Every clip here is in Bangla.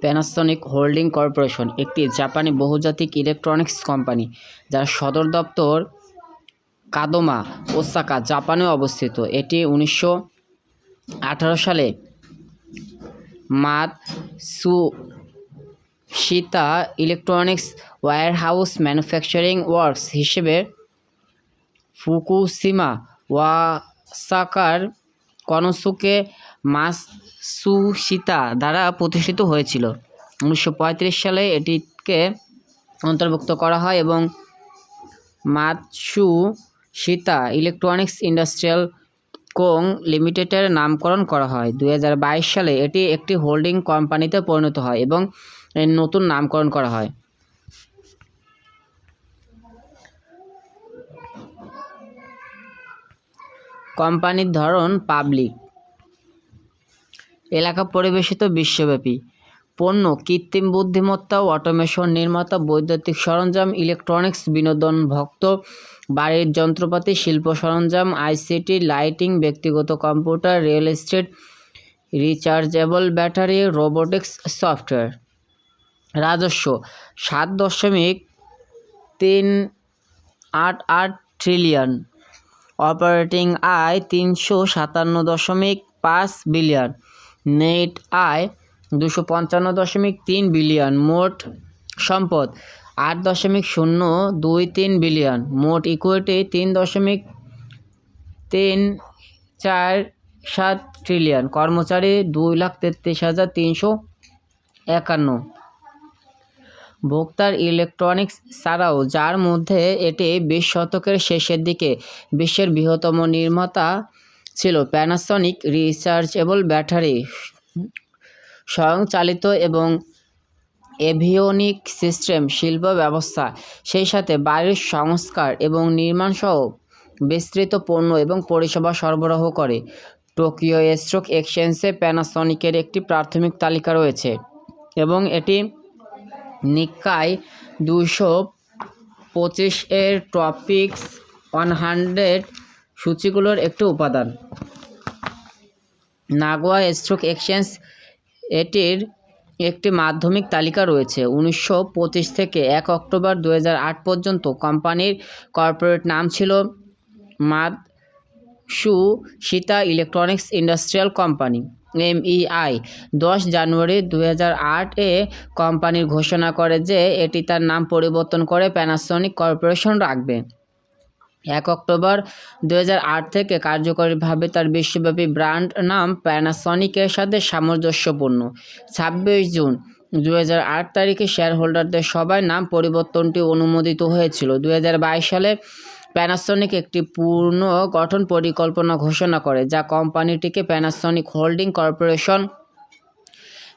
প্যানাসোনিক হোল্ডিং কর্পোরেশন একটি জাপানি বহুজাতিক ইলেকট্রনিক্স কোম্পানি যার সদর দপ্তর কাদোমা, ওসাকা জাপানে অবস্থিত। এটি উনিশশো আঠারো সালে সীতা ইলেকট্রনিক্স ওয়্যারহাউস ম্যানুফ্যাকচারিং ওয়ার্কস হিসেবে ফুকুসিমা ওয়াসাকার কনোসুকে মাতসুশিতা দ্বারা প্রতিষ্ঠিত হয়েছিল। উনিশশো পঁয়ত্রিশ সালে এটিকে অন্তর্ভুক্ত করা হয় এবং মাতসুশিতা ইলেকট্রনিক্স ইন্ডাস্ট্রিয়াল কোং লিমিটেডের নামকরণ করা হয়। দু হাজার বাইশ সালে এটি একটি হোল্ডিং কোম্পানিতে পরিণত হয় এবং নতুন নামকরণ করা হয়। কোম্পানির ধরন পাবলিক। এলাকা পরিবেশিত বিশ্বব্যাপী। পণ্য, কৃত্রিম বুদ্ধিমত্তা অটোমেশন নির্মাতা বৈদ্যুতিক সরঞ্জাম, ইলেকট্রনিক্স বিনোদন ভক্ত, বাড়ির যন্ত্রপাতি, শিল্প সরঞ্জাম, আইসিটি, লাইটিং, ব্যক্তিগত computer, real estate, rechargeable battery, robotics software. রাজস্ব, সাত দশমিক তিন আট আট ট্রিলিয়ন। অপারেটিং আয় তিনশো সাতান্ন দশমিক পাঁচ বিলিয়ন। নেট আয় দুশো পঞ্চান্ন দশমিক তিন বিলিয়ন, মোট সম্পদ আট দশমিক শূন্য দুই তিন বিলিয়ন, মোট ইকুইটি তিন দশমিক তিন চার সাত ট্রিলিয়ন কর্মচারী দুই লাখ তেত্রিশ হাজার তিনশো একান্ন। ভোক্তার ইলেকট্রনিক্স ছাড়াও, যার মধ্যে এটি বিশ শতকের শেষের দিকে বিশ্বের বৃহত্তম নির্মাতা ছিল। প্যানাসনিক রিচার্জেবল ব্যাটারি স্বয়ংচালিত এবং এভিওনিক সিস্টেম শিল্প ব্যবস্থা, সেই সাথে বাড়ির সংস্কার এবং নির্মাণসহ বিস্তৃত পণ্য এবং পরিষেবা সরবরাহ করে। টোকিও স্টক এক্সচেঞ্জে প্যানাসনিকের একটি প্রাথমিক তালিকা রয়েছে এবং এটি নিকায় দুশো পঁচিশ এর টপিক্স ওয়ান হান্ড্রেড সূচিগুলোর একটি উপাদান। নাগোয়া স্টক এক্সচেঞ্জ এটির একটি মাধ্যমিক তালিকা রয়েছে। উনিশশো পঁচিশ থেকে এক অক্টোবর দু হাজার আট পর্যন্ত কোম্পানির কর্পোরেট নাম ছিল Matsushita electronics industrial company M MEI. দশ জানুয়ারি দু হাজার আট এ কোম্পানির ঘোষণা করে যে এটি তার নাম পরিবর্তন করে প্যানাসনিক কর্পোরেশন রাখবে। এক অক্টোবর দু হাজার আট থেকে কার্যকরীভাবে তার বিশ্বব্যাপী ব্র্যান্ড নাম প্যানাসনিকের সাথে সামঞ্জস্যপূর্ণ। ছাব্বিশ জুন দু হাজার আট তারিখে শেয়ার হোল্ডারদের সবাই নাম পরিবর্তনটি অনুমোদিত হয়েছিল। দু হাজার বাইশ সালে প্যানাসনিক একটি পূর্ণ গঠন পরিকল্পনা ঘোষণা করে, যা কোম্পানিটিকে প্যানাসনিক হোল্ডিং কর্পোরেশন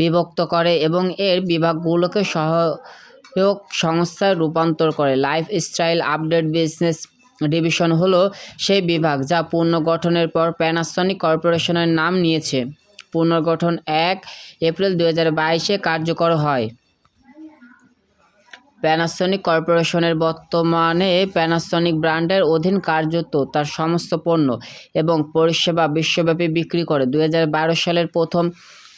বিভক্ত করে এবং এর বিভাগগুলোকে সহায়ক সংস্থায় রূপান্তর করে। লাইফস্টাইল আপডেট বিজনেস ডিভিশন হলো সেই বিভাগ যা পুনর্গঠনের পর প্যানাসনিক কর্পোরেশনের নাম নিয়েছে। পুনর্গঠন এক এপ্রিল দু হাজার বাইশে কার্যকর হয়। প্যানাসনিক কর্পোরেশনের বর্তমানে প্যানাসনিক ব্র্যান্ডের অধীন কার্যত তার সমস্ত পণ্য এবং পরিষেবা বিশ্বব্যাপী বিক্রি করে। দুই হাজার বারো সালের প্রথম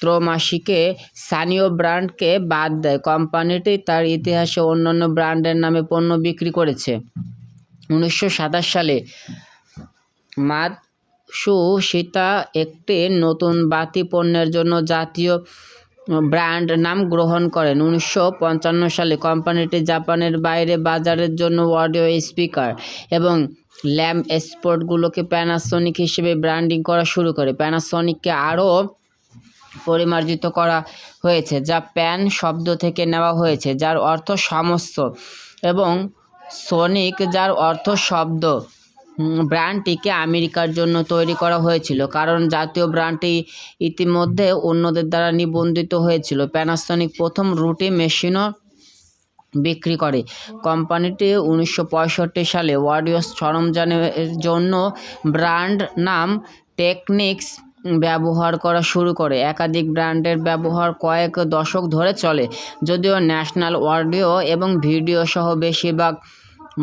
ত্রৈমাসিকে স্থানীয় ব্র্যান্ডকে বাদ দেয়। কোম্পানিটি তার ইতিহাসে অন্যান্য ব্র্যান্ডের নামে পণ্য বিক্রি করেছে। উনিশশো সাতাশ সালে মাতসুশিতা একটি নতুন বাতি পণ্যের জন্য জাতীয় ব্র্যান্ড নাম গ্রহণ করেন। উনিশশো পঞ্চান্ন সালে কোম্পানিটি জাপানের বাইরে বাজারের জন্য অডিও স্পিকার এবং ল্যাম্প স্পটগুলোকে প্যানাসনিক হিসেবে ব্র্যান্ডিং করা শুরু করে। প্যানাসনিককে আরও পরিমার্জিত করা হয়েছে, যা প্যান শব্দ থেকে নেওয়া হয়েছে, যার অর্থ সমস্ত এবং সোনিক যার অর্থ শব্দ ব্র্যান্ডটিকে আমেরিকার জন্য তৈরি করা হয়েছিল। কারণ জাতীয় ব্র্যান্ডটি ইতিমধ্যে অন্যদের দ্বারা নিবন্ধিত হয়েছিল। প্যানাসনিক প্রথম রুটি মেশিনও বিক্রি করে। কোম্পানিটি উনিশশো পঁয়ষট্টি সালে অডিও সরঞ্জামের জন্য ব্র্যান্ড নাম টেকনিক্স ব্যবহার করা শুরু করে। একাধিক ব্র্যান্ডের ব্যবহার কয়েক দশক ধরে চলে, যদিও ন্যাশনাল অডিও এবং ভিডিও সহ বেশিরভাগ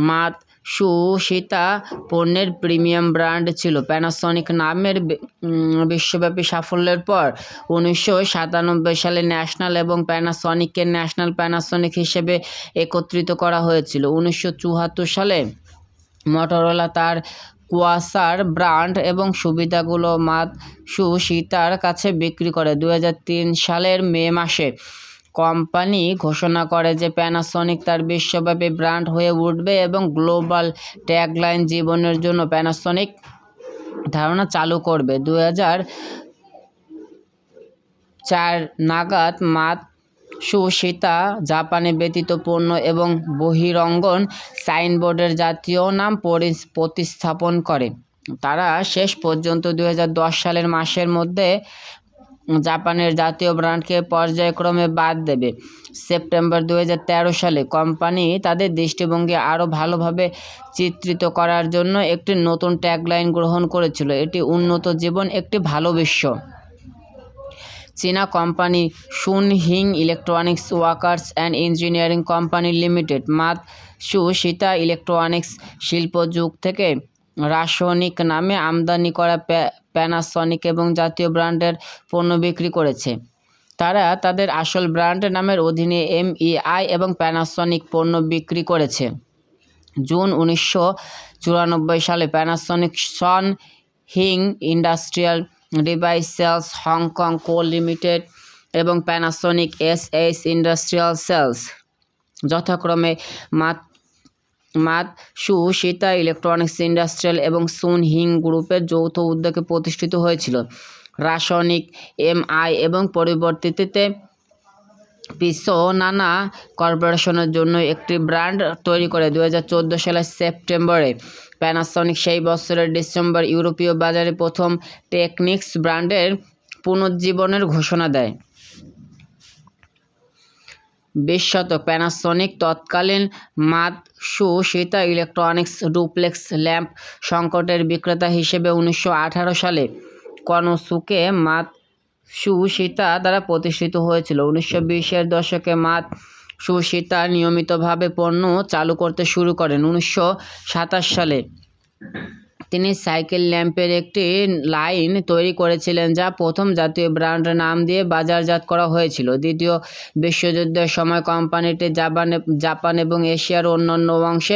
মাত সুশীতা পণ্যের প্রিমিয়াম ব্র্যান্ড ছিল। প্যানাসনিক নামের বিশ্বব্যাপী সাফল্যের পর উনিশশো সাতানব্বই সালে ন্যাশনাল এবং প্যানাসনিককে ন্যাশনাল প্যানাসনিক হিসেবে একত্রিত করা হয়েছিল। উনিশশো চুয়াত্তর সালে মটোরোলা তার কুয়াসার ব্র্যান্ড এবং সুবিধাগুলো মাতসুশিতার কাছে বিক্রি করে দু হাজার তিন সালের মে মাসে। কোম্পানি ঘোষণা করে যে প্যানাসনিক তার বিশ্বব্যাপী ব্র্যান্ড হয়ে উঠবে এবং গ্লোবাল ট্যাগলাইন জীবনের জন্য প্যানাসনিক ধারণা চালু করবে। দু চার নাগাদ মাত সুশীতা, জাপানে ব্যতীত পণ্য এবং বহিরঙ্গন সাইনবোর্ডের জাতীয় নাম পরি- প্রতিস্থাপন করে। তারা শেষ পর্যন্ত দু হাজার দশ সালের মাসের মধ্যে জাপানের জাতীয় ব্র্যান্ডকে পর্যায়ক্রমে বাদ দেবে। সেপ্টেম্বর দু হাজার তেরো সালে কোম্পানি তাদের দৃষ্টিভঙ্গি আরও ভালোভাবে চিত্রিত করার জন্য একটি নতুন ট্যাগলাইন গ্রহণ করেছিল। এটি উন্নত জীবন, একটি ভালো বিশ্ব। চীনা company Shun Hing electronics workers and engineering company limited Matsushita electronics শিল্প যুগ থেকে রাসায়নিক নামে আমদানি করা প্যানাসনিক এবং জাতীয় ব্র্যান্ডের পণ্য বিক্রি করেছে। তারা তাদের আসল ব্র্যান্ড নামের অধীনে এম এমইআই এবং প্যানাসনিক পণ্য বিক্রি করেছে। জুন উনিশশো চুরানব্বই সালে Panasonic Shun Hing industrial device sales Hong Kong co limited এবং Panasonic S S industrial sales যথাক্রমে মাত মাত, সু, সীতা ইলেকট্রনিক্স ইন্ডাস্ট্রিয়াল এবং সুন হিং গ্রুপের যৌথ উদ্যোগে প্রতিষ্ঠিত হয়েছিল। রাসায়নিক, এমআই এবং পরিবর্তিতে পিসো নানা কর্পোরেশনের জন্য একটি ব্র্যান্ড তৈরি করে দু হাজার চোদ্দ সালের সেপ্টেম্বরে প্যানাসনিক সেই বছরের ডিসেম্বর ইউরোপীয় বাজারে প্রথম টেকনিক্স ব্র্যান্ডের পুনর্জীবনের ঘোষণা দেয়। বিশ শতক প্যানাসনিক তৎকালীন Matsushita electronics duplex lamp সংকটের বিক্রেতা হিসেবে উনিশশো আঠারো সালে কনসুকে মাত সুশীতা দ্বারা প্রতিষ্ঠিত হয়েছিল। উনিশশো বিশের দশকে মাত সুশীতা নিয়মিতভাবে পণ্য চালু করতে শুরু করেন। উনিশশো সাতাশ সালে তিনি সাইকেল ল্যাম্পের একটি লাইন তৈরি করেছিলেন যা প্রথম জাতীয় ব্র্যান্ড নাম দিয়ে বাজারজাত করা হয়েছিল। দ্বিতীয় বিশ্বযুদ্ধের সময় কোম্পানিটি জাপানে, জাপান এবং এশিয়ার অন্যান্য অংশে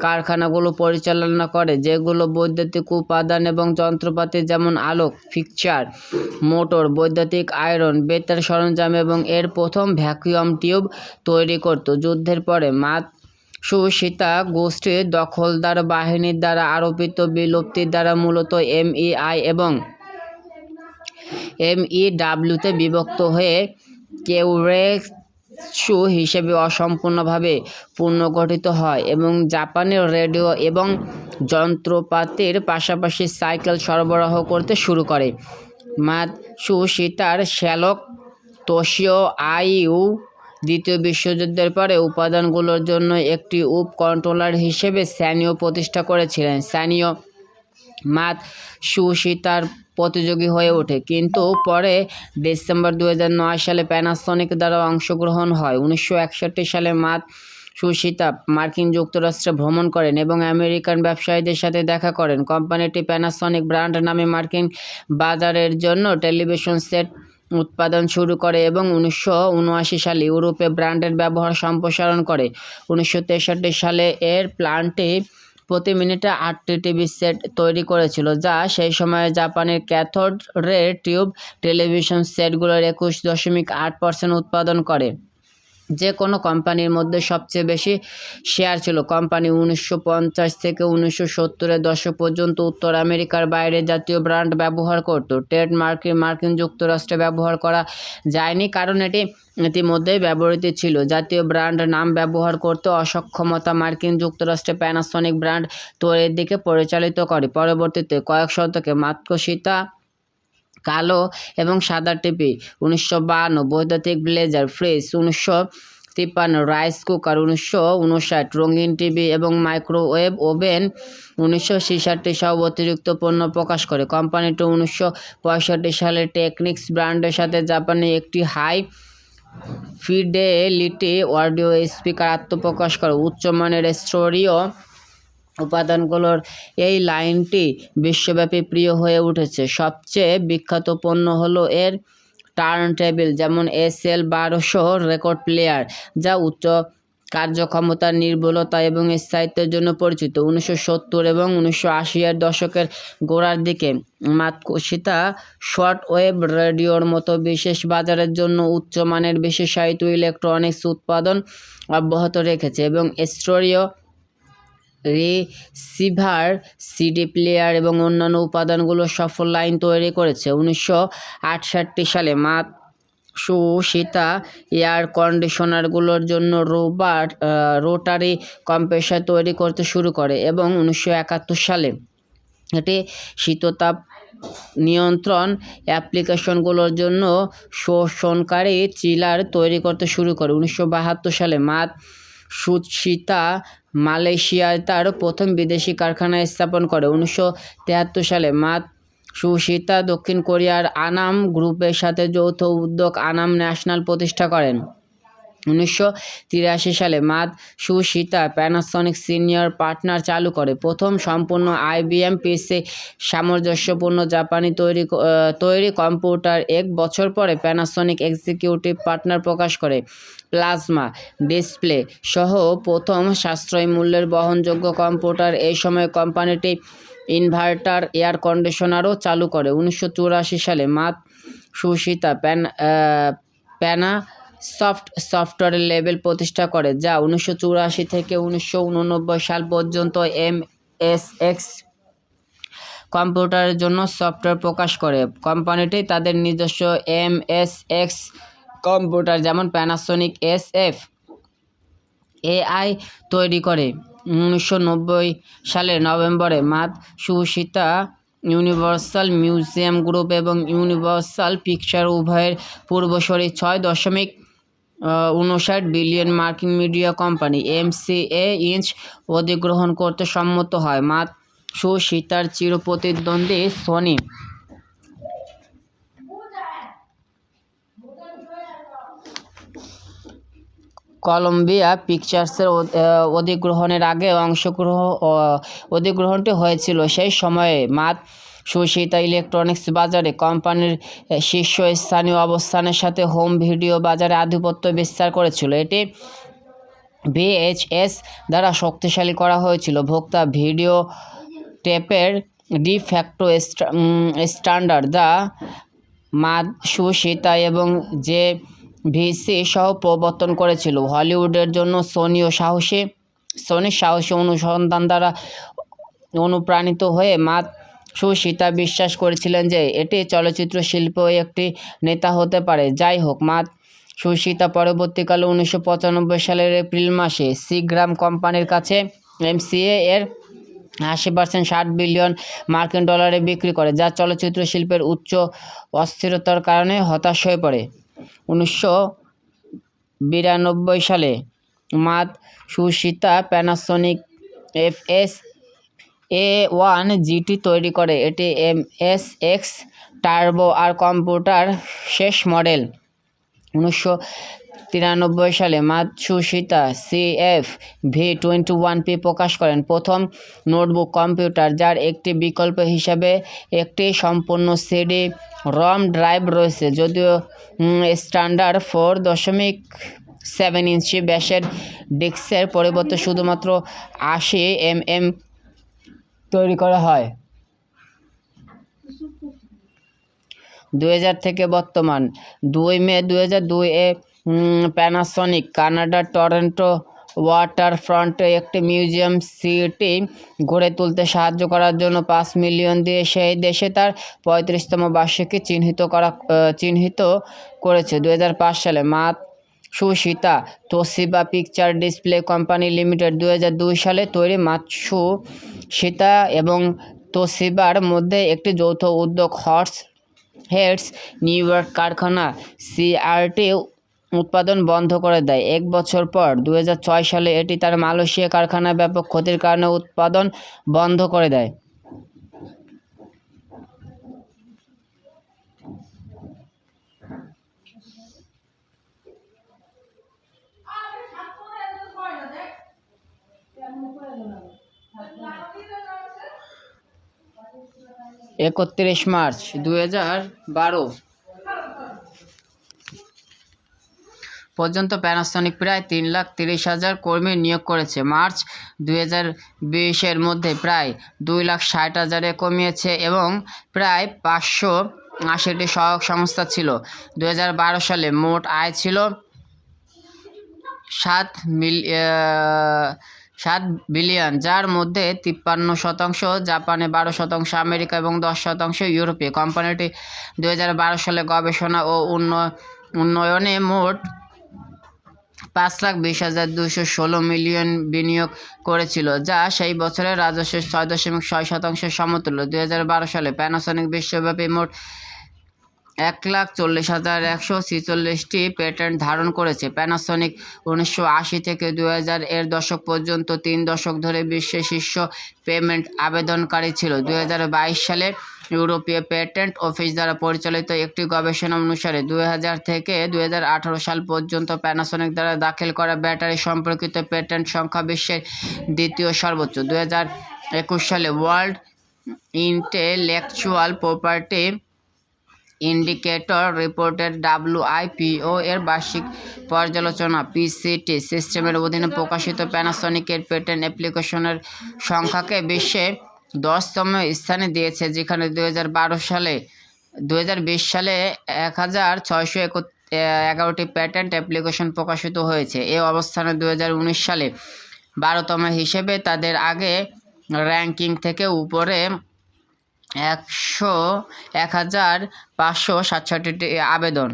কারখানাগুলো পরিচালনা করে, যেগুলো বৈদ্যুতিক উপাদান এবং যন্ত্রপাতি যেমন আলোক, ফিকচার, মোটর, বৈদ্যুতিক আয়রন, বেতার সরঞ্জাম এবং এর প্রথম ভ্যাকুয়াম টিউব তৈরি করত। যুদ্ধের পরে মাত সুসীতা গোষ্ঠীর দখলদার বাহিনীর দ্বারা আরোপিত বিলুপ্তির দ্বারা মূলত এমইআই এবং এমইডাব্লিউতে বিভক্ত হয়ে কেউরেসু হিসেবে অসম্পূর্ণভাবে পুনর্গঠিত হয় এবং জাপানের রেডিও এবং যন্ত্রপাতির পাশাপাশি সাইকেল সরবরাহ করতে শুরু করে। মাতসুশিতার শ্যালক তোশিও আইউ দ্বিতীয় বিশ্বযুদ্ধের পরে উপাদানগুলোর জন্য একটি উপ কন্ট্রোলার হিসেবে স্যানিও প্রতিষ্ঠা করেছিলেন। স্যানিও মাত সুশীতার প্রতিযোগী হয়ে ওঠে, কিন্তু পরে ডিসেম্বর দু সালে প্যানাসনিক দ্বারা অংশগ্রহণ হয়। উনিশশো একষট্টি সালে মাত সুশীতা মার্কিন যুক্তরাষ্ট্রে ভ্রমণ করেন এবং আমেরিকান ব্যবসায়ীদের সাথে দেখা করেন। কোম্পানিটি প্যানাসনিক ব্র্যান্ড নামে মার্কিন বাজারের জন্য টেলিভিশন সেট উৎপাদন শুরু করে এবং উনিশশো উনআশি সালে ইউরোপে ব্র্যান্ডের ব্যবহার সম্প্রসারণ করে। উনিশশো তেষট্টি সালে এর প্ল্যান্টটি প্রতি মিনিটে আটটি টিভি সেট তৈরি করেছিল, যা সেই সময়ে জাপানের ক্যাথোড রে টিউব টেলিভিশন সেটগুলোর একুশ দশমিক আট পার্সেন্ট উৎপাদন করে। যে কোনো কোম্পানির মধ্যে সবচেয়ে বেশি শেয়ার ছিল। কোম্পানি উনিশশো পঞ্চাশ থেকে উনিশশো সত্তরের দশক পর্যন্ত উত্তর আমেরিকার বাইরে জাতীয় ব্র্যান্ড ব্যবহার করত। ট্রেড মার্কিন মার্কিন যুক্তরাষ্ট্রে ব্যবহার করা যায়নি কারণ এটি ইতিমধ্যেই ব্যবহৃত ছিল। জাতীয় ব্র্যান্ড নাম ব্যবহার করতে অসক্ষমতা মার্কিন যুক্তরাষ্ট্রে প্যানাসনিক ব্র্যান্ড তৈরির দিকে পরিচালিত করে। পরবর্তীতে কয়েক শতকে মাতকসিতা কালো এবং সাদা টিপি। উনিশশো বাহান্ন বৈদ্যুতিক ব্লেজার ফ্রিজ। উনিশশো তিপ্পান্ন রাইস কুকার। উনিশশো উনষাট রঙিন টিভি এবং মাইক্রোওয়েভ ওভেন। উনিশশো ছেষট্টি সহ অতিরিক্ত পণ্য প্রকাশ করে। কোম্পানিটি উনিশশো পঁয়ষট্টি সালে টেকনিক্স ব্র্যান্ডের সাথে জাপানে একটি হাই ফিডেলিটি অডিও স্পিকার আত্মপ্রকাশ করে। উচ্চমানের স্টোরিও উপাদানগুলোর এই লাইনটি বিশ্বব্যাপী প্রিয় হয়ে উঠেছে। সবচেয়ে বিখ্যাত পণ্য হলো এর টার্ন টেবিল যেমন এস এল বারোশো রেকর্ড প্লেয়ার যা উচ্চ কার্যক্ষমতার নির্ভুলতা এবং স্থায়িত্বের জন্য পরিচিত। উনিশশো সত্তর এবং উনিশশো আশি এর দশকের গোড়ার দিকে মাতকোষিতা শর্ট ওয়েভ রেডিওর মতো বিশেষ বাজারের জন্য উচ্চমানের বিশেষায়িত ইলেকট্রনিক্স উৎপাদন অব্যাহত রেখেছে এবং স্টোরিও রিসিভার সিডি প্লেয়ার এবং অন্যান্য উপাদানগুলো সফল লাইন তৈরি করেছে। উনিশশো আটষট্টি সালে মাত সুশীতা এয়ার কন্ডিশনারগুলোর জন্য রোবার রোটারি কম্প্রেসার তৈরি করতে শুরু করে এবং উনিশশো একাত্তর সালে এটি শীততাপ নিয়ন্ত্রণ অ্যাপ্লিকেশনগুলোর জন্য শোষণকারী চিলার তৈরি করতে শুরু করে। উনিশশো বাহাত্তর সালে মাত সুচিতা মালয়েশিয়ায় তার প্রথম বিদেশি কারখানা স্থাপন করে উনিশশো সালে। মাত সুশীতা দক্ষিণ কোরিয়ার আনাম গ্রুপের সাথে যৌথ উদ্যোগ আনাম ন্যাশনাল প্রতিষ্ঠা করেন। উনিশশো তিরাশি সালে Matsushita Panasonic senior partner চালু করে। প্রথম সম্পূর্ণ আইবিএম পিসি সামঞ্জস্যপূর্ণ জাপানি তৈরি তৈরি কম্পিউটার এক বছর পরে প্যানাসনিক এক্সিকিউটিভ পার্টনার প্রকাশ করে। প্লাজমা, ডিসপ্লে সহ প্রথম সাশ্রয়ী মূল্যের বহনযোগ্য কম্পিউটার এই সময় কোম্পানিটি ইনভার্টার, এয়ার কন্ডিশনারও চালু করে। উনিশশো চুরাশি সালে Matsushita pan Pana soft software label প্রতিষ্ঠা করে, যা উনিশশো চুরাশি থেকে উনিশশো উননব্বই সাল পর্যন্ত এম এস এক্স কম্পিউটারের জন্য সফটওয়্যার প্রকাশ করে। কোম্পানিটি তাদের নিজস্ব এম এস এক্স কম্পিউটার, যেমন প্যানাসোনিক এস এফ এআই তৈরি করে। উনিশশো নব্বই সালের নভেম্বরে Matsushita universal museum group এবং ইউনিভার্সাল পিকচার উভয়ের পূর্বসরী ছয় দশমিক উনষাট বিলিয়ন মার্কিন মিডিয়া কোম্পানি এমসিএ ইঞ্চ অধিগ্রহণ করতে সম্মত হয়। মাত সুশীতার চিরপ্রতিদ্বন্দ্বী সোনি। কলম্বিয়া পিকচার্সের অধিগ্রহণের আগে অংশগ্রহণ অধিগ্রহণটি হয়েছিল সেই সময়ে। মাত সুশীতা ইলেকট্রনিক্স বাজারে কোম্পানির শীর্ষস্থানীয় অবস্থানের সাথে হোম ভিডিও বাজারে আধিপত্য বিস্তার করেছিল। এটি ভিএইচএস দ্বারা শক্তিশালী করা হয়েছিল। ভোক্তা video টেপের de facto standard the Matsushita এবং যে ভিসি সহ প্রবর্তন করেছিল। হলিউডের জন্য সোনিও সাহসী, সোনির সাহসী অনুসন্ধান দ্বারা অনুপ্রাণিত হয়ে মাত সুশীতা বিশ্বাস করেছিলেন যে এটি চলচ্চিত্র শিল্পেও একটি নেতা হতে পারে। যাই হোক মাত সুশীতা পরবর্তীকালে উনিশশো পঁচানব্বই সালের এপ্রিল মাসে সিগ্রাম কোম্পানির কাছে এমসিএ এর আশি পার্সেন্ট ষাট বিলিয়ন মার্কিন ডলারে বিক্রি করে, যা চলচ্চিত্র শিল্পের উচ্চ অস্থিরতার কারণে হতাশ হয়ে পড়ে। উনিশশো বিরানব্বই সালে Matsushita Panasonic F S A one GT তৈরি করে। এটি M S X turbo R computer শেষ মডেল উনিশশো তিরানব্বই সালে Matsushita CF V twenty one P প্রকাশ করেন। প্রথম নোটবুক কম্পিউটার যার একটি বিকল্প হিসাবে একটি সম্পূর্ণ সিডি রম ড্রাইভ রয়েছে। যদিও স্ট্যান্ডার্ড ফোর দশমিক সেভেন ইঞ্চি ব্যাসের ডিস্কের পরিবর্তে শুধুমাত্র আশি এম এম তৈরি করা হয়। দুই হাজার থেকে বর্তমান দুই মে দুই হাজার দুই এ প্যানাসনিক কানাডার টরন্টো ওয়াটার ফ্রন্টে একটি মিউজিয়াম সিটি গড়ে তুলতে সাহায্য করার জন্য পাঁচ মিলিয়ন দিয়ে সেই দেশে তার পঁয়ত্রিশতম বার্ষিকী চিহ্নিত করা চিহ্নিত করেছে দু হাজার পাঁচ সালে। Matsushita Toshiba picture display company limited দু হাজার দুই সালে তৈরি মাতসু সীতা এবং তোশিবার মধ্যে একটি যৌথ উদ্যোগ হর্স হেডস নিউ ইয়র্ক কারখানা সিআরটি উৎপাদন বন্ধ করে দেয়। এক বছর পর দু হাজার ছয় সালে এটি তার মালয়েশিয়া কারখানায় ব্যাপক ক্ষতির কারণে উৎপাদন বন্ধ করে দেয় কেমন করে এলো না? একত্রিশ মার্চ দু হাজার বারো। পর্যন্ত প্যানাসনিক প্রায় তিন লাখ তিরিশ হাজার কর্মী নিয়োগ করেছে। মার্চ দুই হাজার মধ্যে প্রায় দুই লাখ ষাট হাজারে কমিয়েছে এবং প্রায় পাঁচশো আশিটি সহায়ক সংস্থা ছিল। দু হাজার বারো সালে মোট আয় ছিল সাত মিল সাত বিলিয়ন, যার মধ্যে তিপ্পান্ন শতাংশ জাপানে, বারো শতাংশ আমেরিকা এবং দশ শতাংশ ইউরোপে কোম্পানিটি দু হাজার বারো সালে গবেষণা ও উন্ন- উন্নয়নে মোট পাঁচ লাখ বিশ হাজার দুশো ষোলো মিলিয়ন বিনিয়োগ করেছিল, যা সেই বছরের রাজস্বের ছয় দশমিক ছয় শতাংশের সমতুল্য। দুই হাজার বারো সালে প্যানাসনিক বিশ্বব্যাপী মোট এক লাখ চল্লিশ হাজার একশো ছিচল্লিশটি পেটেন্ট ধারণ করেছে। প্যানাসনিক উনিশশো আশি থেকে দুই হাজার এর দশক পর্যন্ত তিন দশক ধরে বিশ্বের শীর্ষ পেমেন্ট আবেদনকারী ছিল। দুই হাজার বাইশ সালে ইউরোপীয় পেটেন্ট অফিস দ্বারা পরিচালিত একটি গবেষণা অনুসারে দুই হাজার থেকে দুই হাজার আঠারো সাল পর্যন্ত প্যানাসনিক দ্বারা দাখিল করা ব্যাটারি সম্পর্কিত পেটেন্ট সংখ্যা বিশ্বের দ্বিতীয় সর্বোচ্চ। দুই হাজার একুশ সালে ওয়ার্ল্ড ইন্টেলেকচুয়াল প্রপার্টি ইন্ডিকেটর রিপোর্টের ডাব্লিউআইপিও এর বার্ষিক পর্যালোচনা পিসিটি সিস্টেমের অধীনে প্রকাশিত প্যানাসনিকের পেটেন্ট অ্যাপ্লিকেশনের সংখ্যাকে বিশ্বে দশতম স্থানে দিয়েছে, যেখানে দু হাজার বারো সালে দু হাজার বিশ সালে এক হাজার ছয়শো এগারোটি প্যাটেন্ট অ্যাপ্লিকেশন প্রকাশিত হয়েছে। এই অবস্থানে দু হাজার উনিশ সালে বারোতম হিসেবে তাদের আগে র্যাঙ্কিং থেকে উপরে একশো এক হাজার পাঁচশো সাতষট্টিটি আবেদন।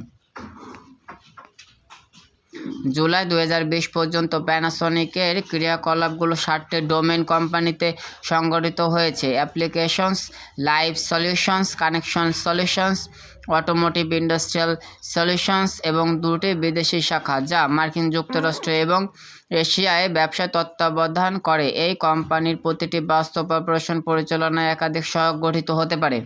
জুলাই দু হাজার বিশ পর্যন্ত প্যানাসনিকের ক্রিয়াকলাপগুলো ষাটটি ডোমেন কোম্পানিতে সংগঠিত হয়েছে। Applications, live solutions, connection solutions, automotive industrial solutions এবং দুটি বিদেশি শাখা যা মার্কিন যুক্তরাষ্ট্র এবং এশিয়ায় ব্যবসা তত্ত্বাবধান করে। এই কোম্পানির প্রতিটি বাস্তব অপারেশন পরিচালনায় একাধিক সহায়ক গঠিত হতে পারে।